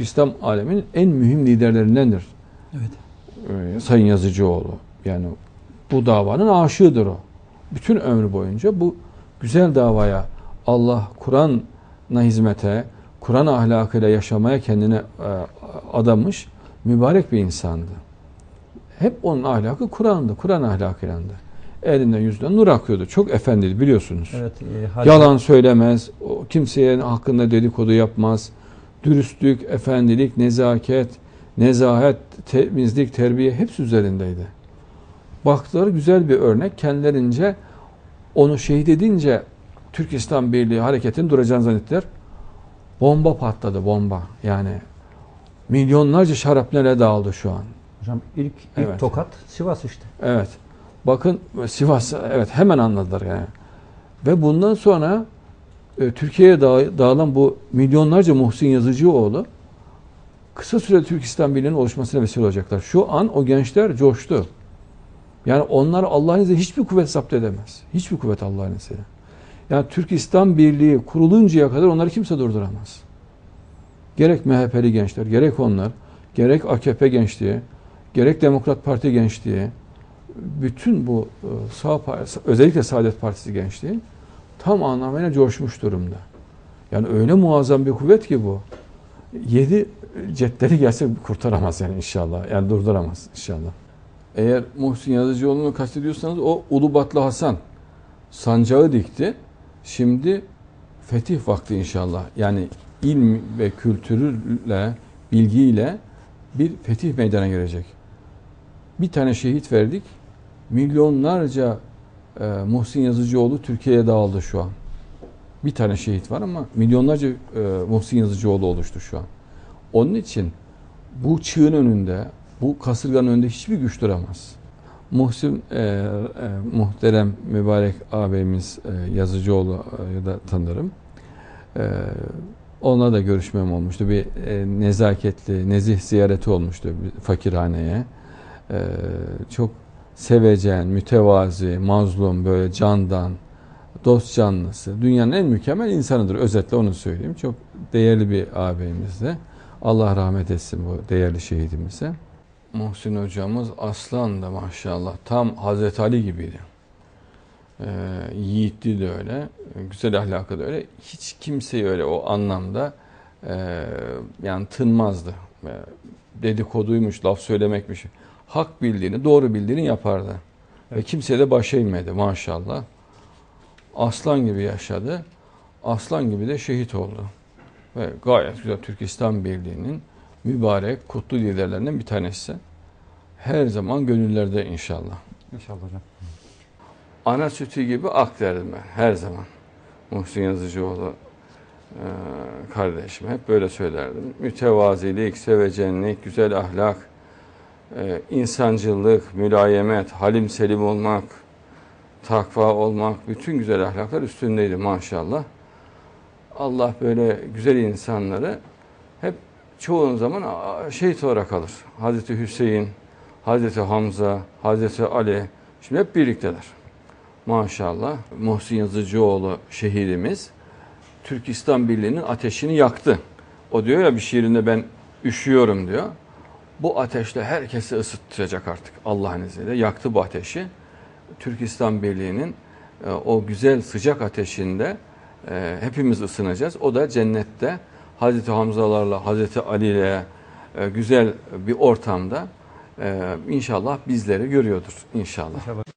İslam aleminin en mühim liderlerindendir. Evet. Ee, Sayın Yazıcıoğlu. Yani bu davanın aşığıdır o. Bütün ömrü boyunca bu güzel davaya Allah Kur'an'a hizmete, Kur'an ahlakıyla yaşamaya kendini e, adamış mübarek bir insandı. Hep onun ahlakı Kur'an'dı, Kur'an ahlakıylandı. Elinden yüzünden nur akıyordu. Çok efendiydi biliyorsunuz. Evet. E, Yalan söylemez, o kimseye hakkında dedikodu yapmaz. Dürüstlük, efendilik, nezaket, nezahet, temizlik, terbiye hepsi üzerindeydi. Baktılar güzel bir örnek. Kendilerince onu şehit edince Türk İslam Birliği hareketinin duracağını zannettiler. Bomba patladı, bomba. Yani milyonlarca şarapnele dağıldı şu an. Hocam ilk, ilk Evet. tokat Sivas işte. Evet. Bakın Sivas evet hemen anladılar yani. Ve bundan sonra e, Türkiye'ye dağı- dağılan bu milyonlarca Muhsin Yazıcıoğlu kısa sürede Türk İslam Birliği'nin oluşmasına vesile olacaklar. Şu an o gençler coştu. Yani onlar Allah'ın izniyle hiçbir kuvvet zapt edemez. Hiçbir kuvvet Allah'ın izniyle. Yani Türk İslam Birliği kuruluncaya kadar onları kimse durduramaz. Gerek MHP'li gençler, gerek onlar, gerek AKP gençliği, gerek Demokrat Parti gençliği, bütün bu e, sağ özellikle Saadet Partisi gençliği tam anlamıyla coşmuş durumda. Yani öyle muazzam bir kuvvet ki bu. Yedi cetleri gelse kurtaramaz yani inşallah. Yani durduramaz inşallah. Eğer Muhsin Yazıcıoğlu'nu kastediyorsanız o Ulubatlı Hasan sancağı dikti. Şimdi fetih vakti inşallah. Yani ilm ve kültürle, bilgiyle bir fetih meydana gelecek. Bir tane şehit verdik. Milyonlarca e, Muhsin Yazıcıoğlu Türkiye'ye dağıldı şu an. Bir tane şehit var ama milyonlarca e, Muhsin Yazıcıoğlu oluştu şu an. Onun için bu çığın önünde, bu kasırganın önünde hiçbir güç duramaz. Muhsin e, e, muhterem mübarek ağabeyimiz e, Yazıcıoğlu e, da tanırım. E, onunla da görüşmem olmuştu. Bir e, nezaketli, nezih ziyareti olmuştu fakirhaneye. E, çok sevecen, mütevazi, mazlum, böyle candan, dost canlısı. Dünyanın en mükemmel insanıdır. Özetle onu söyleyeyim. Çok değerli bir ağabeyimiz de. Allah rahmet etsin bu değerli şehidimize. Muhsin hocamız aslan da maşallah tam Hazreti Ali gibiydi. Ee, yiğitli de öyle, güzel ahlakı da öyle. Hiç kimseyi öyle o anlamda e, yani tınmazdı. E, dedikoduymuş, laf söylemekmiş. Hak bildiğini, doğru bildiğini yapardı. Ve Evet. kimseye de başa inmedi maşallah. Aslan gibi yaşadı. Aslan gibi de şehit oldu. Ve gayet güzel Türk İslam Birliği'nin mübarek, kutlu liderlerinden bir tanesi. Her zaman gönüllerde inşallah. İnşallah hocam. Ana sütü gibi ak derdim ben her zaman. Muhsin Yazıcıoğlu e, kardeşim hep böyle söylerdim. Mütevazilik, sevecenlik, güzel ahlak, e, insancılık, mülayemet, halim selim olmak, takva olmak, bütün güzel ahlaklar üstündeydi maşallah. Allah böyle güzel insanları hep çoğun zaman şehit olarak alır. Hazreti Hüseyin, Hazreti Hamza, Hazreti Ali şimdi hep birlikteler. Maşallah Muhsin Yazıcıoğlu şehidimiz Türk İslam Birliği'nin ateşini yaktı. O diyor ya bir şiirinde ben üşüyorum diyor. Bu ateşle herkesi ısıtacak artık Allah'ın izniyle. Yaktı bu ateşi. Türk İslam Birliği'nin e, o güzel sıcak ateşinde e, hepimiz ısınacağız. O da cennette Hazreti Hamzalarla, Hazreti Ali ile e, güzel bir ortamda e, inşallah bizleri görüyordur inşallah. İnşallah.